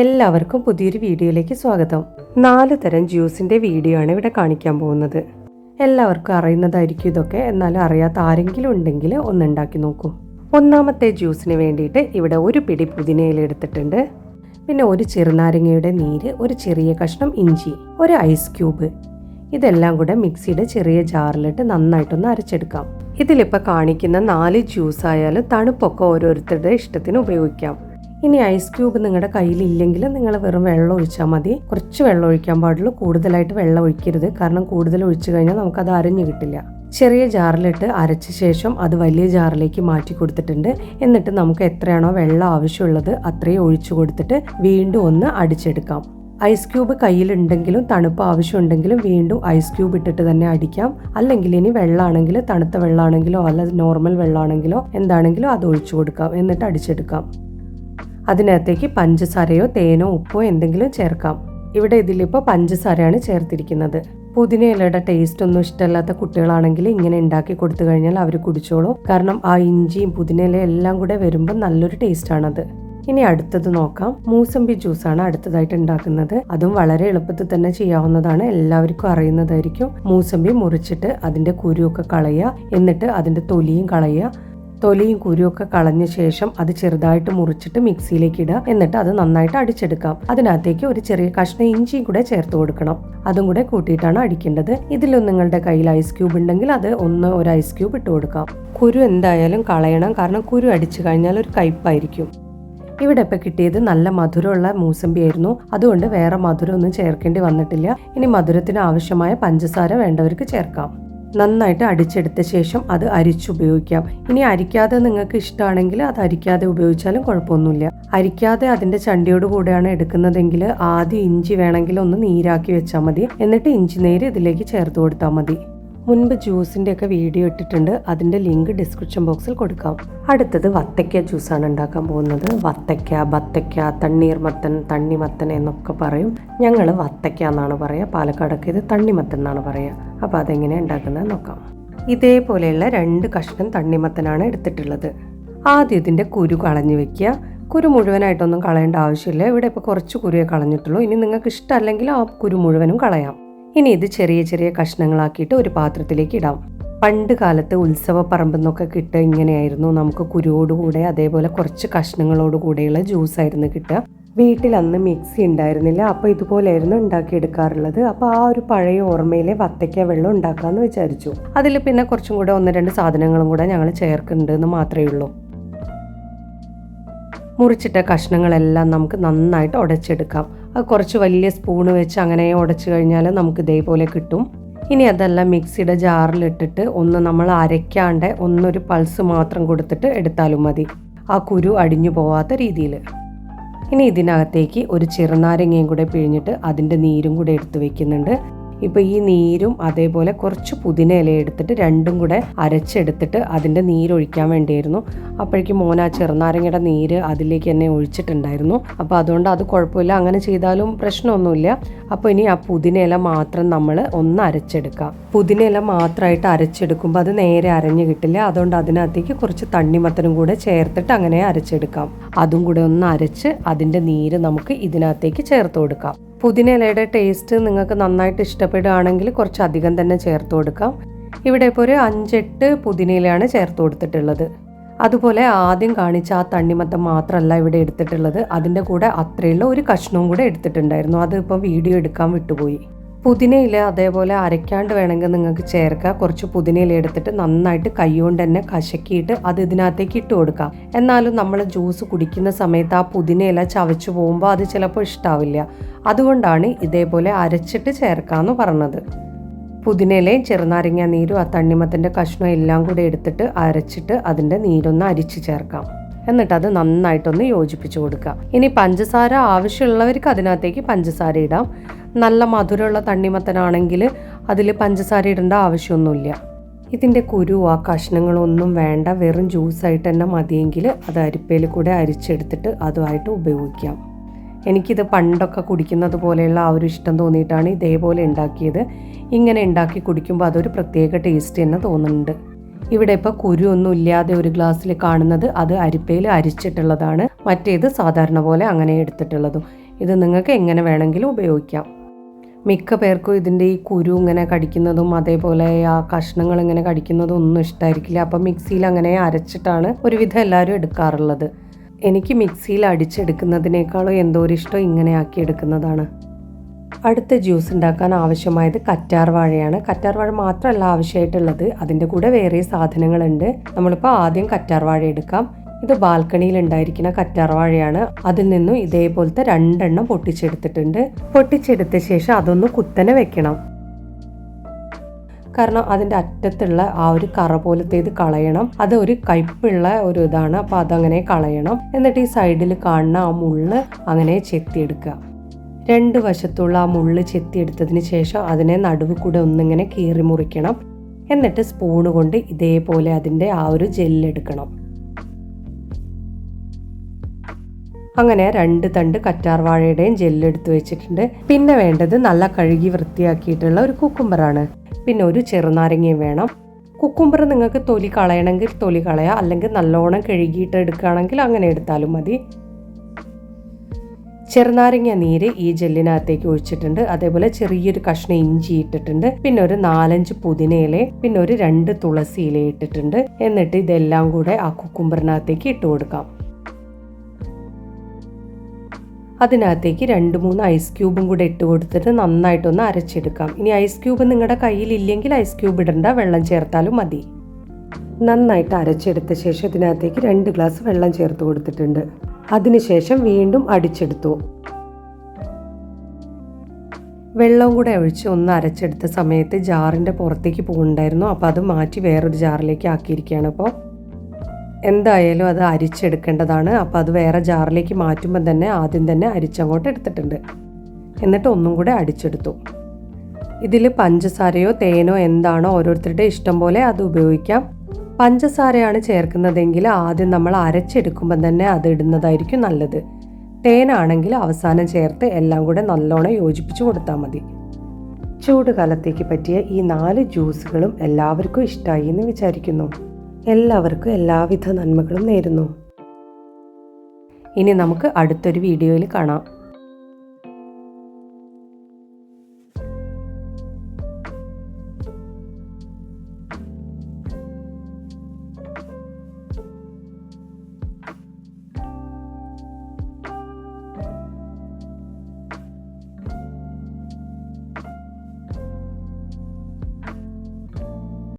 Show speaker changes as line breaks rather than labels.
എല്ലാവർക്കും പുതിയൊരു വീഡിയോയിലേക്ക് സ്വാഗതം. നാല് തരം ജ്യൂസിന്റെ വീഡിയോ ആണ് ഇവിടെ കാണിക്കാൻ പോകുന്നത്. എല്ലാവർക്കും അറിയുന്നതായിരിക്കും ഇതൊക്കെ. എന്നാലും അറിയാത്ത ആരെങ്കിലും ഉണ്ടെങ്കിൽ ഒന്നുണ്ടാക്കി നോക്കൂ. ഒന്നാമത്തെ ജ്യൂസിന് വേണ്ടിയിട്ട് ഇവിടെ ഒരു പിടി പുതിനയില എടുത്തിട്ടുണ്ട്. പിന്നെ ഒരു ചെറുനാരങ്ങയുടെ നീര് ഒരു ചെറിയ കഷ്ണം ഇഞ്ചി ഒരു ഐസ് ക്യൂബ്. ഇതെല്ലാം കൂടെ മിക്സിയുടെ ചെറിയ ജാറിലിട്ട് നന്നായിട്ടൊന്ന് അരച്ചെടുക്കാം. ഇതിലിപ്പോൾ കാണിക്കുന്ന നാല് ജ്യൂസ് ആയാലും തണുപ്പൊക്കെ ഓരോരുത്തരുടെ ഇഷ്ടത്തിന് ഉപയോഗിക്കാം. ഇനി ഐസ് ക്യൂബ് നിങ്ങളുടെ കയ്യിലില്ലെങ്കിൽ നിങ്ങൾ വെറും വെള്ളം ഒഴിച്ചാൽ മതി. കുറച്ച് വെള്ളം ഒഴിക്കാൻ പാടുള്ളൂ. കൂടുതലായിട്ട് വെള്ളം ഒഴിക്കരുത്. കാരണം കൂടുതൽ ഒഴിച്ചു കഴിഞ്ഞാൽ നമുക്കത് അരഞ്ഞു കിട്ടില്ല. ചെറിയ ജാറിലിട്ട് അരച്ച ശേഷം അത് വലിയ ജാറിലേക്ക് മാറ്റി കൊടുത്തിട്ടുണ്ട്. എന്നിട്ട് നമുക്ക് എത്രയാണോ വെള്ളം ആവശ്യമുള്ളത് അത്രയും ഒഴിച്ചു കൊടുത്തിട്ട് വീണ്ടും ഒന്ന് അടിച്ചെടുക്കാം. ഐസ് ക്യൂബ് കയ്യിലുണ്ടെങ്കിലും തണുപ്പ് ആവശ്യമുണ്ടെങ്കിലും വീണ്ടും ഐസ് ക്യൂബ് ഇട്ടിട്ട് തന്നെ അടിക്കാം. അല്ലെങ്കിൽ ഇനി വെള്ളമാണെങ്കിൽ തണുത്ത വെള്ളമാണെങ്കിലോ അല്ല നോർമൽ വെള്ളമാണെങ്കിലോ എന്താണെങ്കിലും അത് ഒഴിച്ചു കൊടുക്കാം. എന്നിട്ട് അടിച്ചെടുക്കാം. അതിനകത്തേക്ക് പഞ്ചസാരയോ തേനോ ഉപ്പോ എന്തെങ്കിലും ചേർക്കാം. ഇവിടെ ഇതിലിപ്പോൾ പഞ്ചസാരയാണ് ചേർത്തിരിക്കുന്നത്. പുതിനയിലയുടെ ടേസ്റ്റ് ഒന്നും ഇഷ്ടമല്ലാത്ത കുട്ടികളാണെങ്കിൽ ഇങ്ങനെ ഉണ്ടാക്കി കൊടുത്തു കഴിഞ്ഞാൽ അവർ കുടിച്ചോളും. കാരണം ആ ഇഞ്ചിയും പുതിനയിലയും എല്ലാം കൂടെ വരുമ്പോൾ നല്ലൊരു ടേസ്റ്റാണത് ഇനി അടുത്തത് നോക്കാം. മൂസമ്പി ജ്യൂസാണ് അടുത്തതായിട്ട് ഉണ്ടാക്കുന്നത്. അതും വളരെ എളുപ്പത്തിൽ തന്നെ ചെയ്യാവുന്നതാണ്. എല്ലാവർക്കും അറിയുന്നതായിരിക്കും. മൂസമ്പി മുറിച്ചിട്ട് അതിന്റെ കുരുവൊക്കെ കളയുക. എന്നിട്ട് അതിന്റെ തൊലിയും കളയുക. തൊലിയും കുരുവൊക്കെ കളഞ്ഞ ശേഷം അത് ചെറുതായിട്ട് മുറിച്ചിട്ട് മിക്സിയിലേക്ക് ഇടുക. എന്നിട്ട് അത് നന്നായിട്ട് അടിച്ചെടുക്കാം അതിനകത്തേക്ക് ഒരു ചെറിയ കഷ്ണം ഇഞ്ചിയും കൂടെ ചേർത്ത് കൊടുക്കണം. അതും കൂടെ കൂട്ടിയിട്ടാണ് അടിക്കേണ്ടത്. ഇതിലും നിങ്ങളുടെ കയ്യിൽ ഐസ് ക്യൂബ് ഉണ്ടെങ്കിൽ അത് ഒന്ന് ഒരു ഐസ് ക്യൂബ് ഇട്ട് കൊടുക്കാം കുരു എന്തായാലും കളയണം. കാരണം കുരു അടിച്ചു കഴിഞ്ഞാൽ ഒരു കയ്പായിരിക്കും. ഇവിടെ ഇപ്പം കിട്ടിയത് നല്ല മധുരമുള്ള മൂസമ്പി ആയിരുന്നു അതുകൊണ്ട് വേറെ മധുരം ഒന്നും ചേർക്കേണ്ടി വന്നിട്ടില്ല. ഇനി മധുരത്തിന് ആവശ്യമായ പഞ്ചസാര വേണ്ടവർക്ക് ചേർക്കാം. നന്നായിട്ട് അടിച്ചെടുത്ത ശേഷം അത് അരിച്ചുപയോഗിക്കാം ഇനി അരിക്കാതെ നിങ്ങൾക്ക് ഇഷ്ടമാണെങ്കിൽ അത് അരിക്കാതെ ഉപയോഗിച്ചാലും കുഴപ്പമൊന്നുമില്ല. അരിക്കാതെ അതിന്റെ ചണ്ടിയോട് കൂടെയാണ് എടുക്കുന്നതെങ്കിൽ ആദ്യം ഇഞ്ചി വേണമെങ്കിൽ ഒന്ന് നീരാക്കി വെച്ചാൽ മതി. എന്നിട്ട് ഇഞ്ചി നീര് ഇതിലേക്ക് ചേർത്ത് കൊടുത്താൽ മതി. മുൻപ് ജ്യൂസിന്റെ ഒക്കെ വീഡിയോ ഇട്ടിട്ടുണ്ട്. അതിന്റെ ലിങ്ക് ഡിസ്ക്രിപ്ഷൻ ബോക്സിൽ കൊടുക്കാം. അടുത്തത് വത്തയ്ക്ക ജ്യൂസാണ് ഉണ്ടാക്കാൻ പോകുന്നത്. വത്തയ്ക്ക ബത്തയ്ക്ക തണ്ണീർമത്തൻ തണ്ണിമത്തൻ എന്നൊക്കെ പറയും. ഞങ്ങൾ വത്തയ്ക്ക എന്നാണ് പറയുക. പാലക്കാടൊക്കെ ഇത് തണ്ണിമത്തൻ എന്നാണ് പറയുക. അപ്പോൾ അതെങ്ങനെ ഉണ്ടാക്കുന്നത് നോക്കാം. ഇതേപോലെയുള്ള രണ്ട് കഷ്ണം തണ്ണിമത്തനാണ് എടുത്തിട്ടുള്ളത്. ആദ്യം ഇതിന്റെ കുരു കളഞ്ഞു വെക്കുക. കുരു മുഴുവനായിട്ടൊന്നും കളയേണ്ട ആവശ്യമില്ല. ഇവിടെ ഇപ്പോൾ കുറച്ച് കുരുവേ കളഞ്ഞിട്ടുള്ളൂ. ഇനി നിങ്ങൾക്ക് ഇഷ്ടമല്ലെങ്കിൽ ആ കുരു മുഴുവനും കളയാം. ഇനി ഇത് ചെറിയ ചെറിയ കഷ്ണങ്ങളാക്കിയിട്ട് ഒരു പാത്രത്തിലേക്ക് ഇടാം. പണ്ട് കാലത്ത് ഉത്സവ പറമ്പെന്നൊക്കെ കിട്ടുക ഇങ്ങനെയായിരുന്നു. നമുക്ക് കുരുവോടുകൂടെ അതേപോലെ കുറച്ച് കഷ്ണങ്ങളോട് കൂടെയുള്ള ജ്യൂസ് ആയിരുന്നു കിട്ടുക. വീട്ടിൽ അന്ന് മിക്സി ഉണ്ടായിരുന്നില്ല. അപ്പോൾ ഇതുപോലെയായിരുന്നു ഉണ്ടാക്കിയെടുക്കാറുള്ളത്. അപ്പോൾ ആ ഒരു പഴയ ഓർമ്മയിലെ വത്തയ്ക്ക വെള്ളം ഉണ്ടാക്കാമെന്ന് വിചാരിച്ചു. അതിൽ പിന്നെ കുറച്ചും കൂടെ ഒന്ന് രണ്ട് സാധനങ്ങളും കൂടെ ഞങ്ങൾ ചേർക്കുന്നുണ്ട് എന്ന് മാത്രമേ ഉള്ളൂ. മുറിച്ചിട്ട കഷ്ണങ്ങളെല്ലാം നമുക്ക് നന്നായിട്ട് ഉടച്ചെടുക്കാം. അത് കുറച്ച് വലിയ സ്പൂണ് വെച്ച് അങ്ങനെ ഉടച്ചു കഴിഞ്ഞാൽ നമുക്ക് ഇതേപോലെ കിട്ടും. ഇനി അതെല്ലാം മിക്സിയുടെ ജാറിലിട്ടിട്ട് ഒന്ന് നമ്മൾ അരയ്ക്കാണ്ട് ഒന്നൊരു പൾസ് മാത്രം കൊടുത്തിട്ട് എടുത്താലും മതി. ആ കുരു അടിഞ്ഞു പോവാത്ത രീതിയിൽ ഇനി ഇതിനകത്തേക്ക് ഒരു ചെറുനാരങ്ങയും കൂടെ പിഴിഞ്ഞിട്ട് അതിന്റെ നീരും കൂടെ എടുത്ത് വെക്കുന്നുണ്ട്. ഇപ്പോൾ ഈ നീരും അതേപോലെ കുറച്ച് പുതിന ഇല എടുത്തിട്ട് രണ്ടും കൂടെ അരച്ചെടുത്തിട്ട് അതിന്റെ നീരൊഴിക്കാൻ വേണ്ടിയായിരുന്നു. അപ്പോഴേക്കും ആ ചെറുനാരങ്ങയുടെ നീര് അതിലേക്ക് തന്നെ ഒഴിച്ചിട്ടുണ്ടായിരുന്നു. അപ്പോൾ അതുകൊണ്ട് അത് കുഴപ്പമില്ല. അങ്ങനെ ചെയ്താലും പ്രശ്നമൊന്നുമില്ല. അപ്പോൾ ഇനി ആ പുതിന ഇല മാത്രം നമ്മൾ ഒന്ന് അരച്ചെടുക്കാം. പുതിന ഇല മാത്രമായിട്ട് അരച്ചെടുക്കുമ്പോൾ അത് നേരെ അരഞ്ഞു കിട്ടില്ല. അതുകൊണ്ട് അതിനകത്തേക്ക് കുറച്ച് തണ്ണിമത്തനും കൂടെ ചേർത്തിട്ട് അങ്ങനെ അരച്ചെടുക്കാം. അതും കൂടെ ഒന്ന് അരച്ച് അതിന്റെ നീര് നമുക്ക് ഇതിനകത്തേക്ക് ചേർത്ത് കൊടുക്കാം. പുതിന ഇലയുടെ ടേസ്റ്റ് നിങ്ങൾക്ക് നന്നായിട്ട് ഇഷ്ടപ്പെടുകയാണെങ്കിൽ കുറച്ച് അധികം തന്നെ ചേർത്ത് കൊടുക്കാം. ഇവിടെ ഇപ്പോൾ ഒരു അഞ്ചെട്ട് പുതിനയിലയാണ് ചേർത്ത് കൊടുത്തിട്ടുള്ളത്. അതുപോലെ ആദ്യം കാണിച്ച ആ തണ്ണിമത്തം മാത്രമല്ല ഇവിടെ എടുത്തിട്ടുള്ളത്. അതിന്റെ കൂടെ അത്രയുള്ള ഒരു കഷ്ണവും കൂടെ എടുത്തിട്ടുണ്ടായിരുന്നു. അത് ഇപ്പം വീഡിയോ എടുക്കാൻ വിട്ടുപോയി. പുതിനയില അതേപോലെ അരയ്ക്കാണ്ട് വേണമെങ്കിൽ നിങ്ങൾക്ക് ചേർക്കുക കുറച്ച് പുതിനയില എടുത്തിട്ട് നന്നായിട്ട് കൈകൊണ്ട് തന്നെ കശക്കിയിട്ട് അത് ഇതിനകത്തേക്ക് ഇട്ട് കൊടുക്കാം. എന്നാലും നമ്മൾ ജ്യൂസ് കുടിക്കുന്ന സമയത്ത് ആ പുതിനയില ചവച്ചു പോകുമ്പോൾ അത് ചിലപ്പോൾ ഇഷ്ടാവില്ല. അതുകൊണ്ടാണ് ഇതേപോലെ അരച്ചിട്ട് ചേർക്കാമെന്ന് പറഞ്ഞത്. പുതിനയിലയും ചെറുനാരങ്ങ നീരും ആ തണ്ണിമത്തിന്റെ കഷ്ണം എല്ലാം കൂടി എടുത്തിട്ട് അരച്ചിട്ട് അതിന്റെ നീരൊന്ന് അരിച്ച് ചേർക്കാം. എന്നിട്ട് അത് നന്നായിട്ടൊന്ന് യോജിപ്പിച്ച് കൊടുക്കുക ഇനി പഞ്ചസാര ആവശ്യമുള്ളവർക്ക് അതിനകത്തേക്ക് പഞ്ചസാര ഇടാം. നല്ല മധുരമുള്ള തണ്ണിമത്തനാണെങ്കിൽ അതിൽ പഞ്ചസാര ഇടേണ്ട ആവശ്യമൊന്നുമില്ല. ഇതിന്റെ കുരു ആ കഷ്ണങ്ങളൊന്നും വേണ്ട. വെറും ജ്യൂസായിട്ട് തന്നെ മതിയെങ്കിൽ അത് അരിപ്പയിൽ കൂടെ അരിച്ചെടുത്തിട്ട് അതുമായിട്ട് ഉപയോഗിക്കാം. എനിക്കിത് പണ്ടൊക്കെ കുടിക്കുന്നത് പോലെയുള്ള ആ ഒരു ഇഷ്ടം തോന്നിയിട്ടാണ് ഇതേപോലെ ഉണ്ടാക്കിയത്. ഇങ്ങനെ ഉണ്ടാക്കി കുടിക്കുമ്പോൾ അതൊരു പ്രത്യേക ടേസ്റ്റ് തന്നെ തോന്നുന്നുണ്ട്. ഇവിടെ ഇപ്പോൾ കുരു ഒന്നും ഇല്ലാതെ ഒരു ഗ്ലാസ്സിൽ കാണുന്നത് അത് അരിപ്പയിൽ അരിച്ചിട്ടുള്ളതാണ്. മറ്റേത് സാധാരണ പോലെ അങ്ങനെ എടുത്തിട്ടുള്ളതും. ഇത് നിങ്ങൾക്ക് എങ്ങനെ വേണമെങ്കിലും ഉപയോഗിക്കാം. മിക്ക പേർക്കും ഇതിന്റെ ഈ കുരു ഇങ്ങനെ കടിക്കുന്നതും അതേപോലെ ആ കഷ്ണങ്ങൾ ഇങ്ങനെ കടിക്കുന്നതും ഒന്നും ഇഷ്ടമായിരിക്കില്ല അപ്പം മിക്സിയിൽ അങ്ങനെ അരച്ചിട്ടാണ് ഒരുവിധം എല്ലാവരും എടുക്കാറുള്ളത്. എനിക്ക് മിക്സിയിൽ അടിച്ചെടുക്കുന്നതിനേക്കാളും എന്തോ ഒരു ഇഷ്ടം ഇങ്ങനെ ആക്കി എടുക്കുന്നതാണ്. അടുത്ത ജ്യൂസ് ഉണ്ടാക്കാൻ ആവശ്യമായത് കറ്റാർ വാഴയാണ്. കറ്റാർ വാഴ മാത്രമല്ല ആവശ്യമായിട്ടുള്ളത്. അതിന്റെ കൂടെ വേറെ സാധനങ്ങളുണ്ട്. നമ്മളിപ്പോൾ ആദ്യം കറ്റാർ വാഴ എടുക്കാം. ഇത് ബാൽക്കണിയിൽ ഉണ്ടായിരിക്കുന്ന കറ്റാർവാഴയാണ് അതിൽ നിന്നും ഇതേപോലത്തെ രണ്ടെണ്ണം പൊട്ടിച്ചെടുത്തിട്ടുണ്ട്. പൊട്ടിച്ചെടുത്ത ശേഷം അതൊന്ന് കുത്തനെ വെക്കണം. കാരണം അതിന്റെ അറ്റത്തുള്ള ആ ഒരു കറ പോലത്തെ ഇത് കളയണം. അത് ഒരു കയ്പുള്ള ഒരു ഇതാണ്. അപ്പോൾ അതങ്ങനെ കളയണം. എന്നിട്ട് ഈ സൈഡിൽ കാണുന്ന ആ മുള്ള് അങ്ങനെ ചെത്തിയെടുക്കുക. രണ്ട് വശത്തുള്ള ആ മുള്ള് ചെത്തിയെടുത്തതിന് ശേഷം അതിനെ നടുവ് കൂടെ ഒന്നിങ്ങനെ കീറി മുറിക്കണം. എന്നിട്ട് സ്പൂണ് കൊണ്ട് ഇതേപോലെ അതിന്റെ ആ ഒരു ജെല്ലെടുക്കണം. അങ്ങനെ രണ്ട് തണ്ട് കറ്റാർവാഴയുടെയും ജെല്ലെടുത്ത് വെച്ചിട്ടുണ്ട്. പിന്നെ വേണ്ടത് നല്ല കഴുകി വൃത്തിയാക്കിയിട്ടുള്ള ഒരു കുക്കുംബറാണ്. പിന്നെ ഒരു ചെറുനാരങ്ങയും വേണം. കുക്കുംബർ നിങ്ങൾക്ക് തൊലി കളയണമെങ്കിൽ തൊലി കളയാം. അല്ലെങ്കിൽ നല്ലോണം കഴുകിയിട്ട് എടുക്കുകയാണെങ്കിൽ അങ്ങനെ എടുത്താലും മതി. ചെറുനാരങ്ങ നീര് ഈ ജെല്ലിനകത്തേക്ക് ഒഴിച്ചിട്ടുണ്ട്. അതേപോലെ ചെറിയൊരു കഷ്ണം ഇഞ്ചി ഇട്ടിട്ടുണ്ട്. പിന്നെ ഒരു നാലഞ്ച് പുതിനയില പിന്നെ ഒരു രണ്ട് തുളസി ഇല ഇട്ടിട്ടുണ്ട്. എന്നിട്ട് ഇതെല്ലാം കൂടെ ആ കുക്കുംബറിനകത്തേക്ക് ഇട്ട് കൊടുക്കാം. അതിനകത്തേക്ക് രണ്ട് മൂന്ന് ഐസ് ക്യൂബും കൂടെ ഇട്ട് കൊടുത്തിട്ട് നന്നായിട്ടൊന്ന് അരച്ചെടുക്കാം. ഇനി ഐസ് ക്യൂബ് നിങ്ങളുടെ കയ്യിലില്ലെങ്കിൽ ഐസ് ക്യൂബ് ഇടണ്ട വെള്ളം ചേർത്താലും മതി. നന്നായിട്ട് അരച്ചെടുത്ത ശേഷം ഇതിനകത്തേക്ക് രണ്ട് ഗ്ലാസ് വെള്ളം ചേർത്ത് കൊടുത്തിട്ടുണ്ട്. അതിനുശേഷം വീണ്ടും അടിച്ചെടുത്തു. വെള്ളവും കൂടെ ഒഴിച്ച് ഒന്ന് അരച്ചെടുത്ത സമയത്ത് ജാറിന്റെ പുറത്തേക്ക് പോകുന്നുണ്ടായിരുന്നു. അപ്പോൾ അത് മാറ്റി വേറൊരു ജാറിലേക്ക് ആക്കിയിരിക്കുകയാണ് അപ്പോൾ എന്തായാലും അത് അരിച്ചെടുക്കേണ്ടതാണ്. അപ്പോൾ അത് വേറെ ജാറിലേക്ക് മാറ്റുമ്പോൾ തന്നെ ആദ്യം തന്നെ അരിച്ചങ്ങോട്ട് എടുത്തിട്ടുണ്ട്. എന്നിട്ട് ഒന്നും കൂടെ അടിച്ചെടുത്തു. ഇതിൽ പഞ്ചസാരയോ തേനോ എന്താണോ ഓരോരുത്തരുടെ ഇഷ്ടം പോലെ അത് ഉപയോഗിക്കാം. പഞ്ചസാരയാണ് ചേർക്കുന്നതെങ്കിൽ ആദ്യം നമ്മൾ അരച്ചെടുക്കുമ്പോൾ തന്നെ അത് ഇടുന്നതായിരിക്കും നല്ലത്. തേനാണെങ്കിൽ അവസാനം ചേർത്ത് എല്ലാം കൂടെ നല്ലോണം യോജിപ്പിച്ച് കൊടുത്താൽ മതി. ചൂടുകാലത്തേക്ക് പറ്റിയ ഈ നാല് ജ്യൂസുകളും എല്ലാവർക്കും ഇഷ്ടമായി എന്ന് വിചാരിക്കുന്നു. എല്ലാവർക്കും എല്ലാവിധ നന്മകളും നേരുന്നു. ഇനി നമുക്ക് അടുത്തൊരു വീഡിയോയിൽ കാണാം.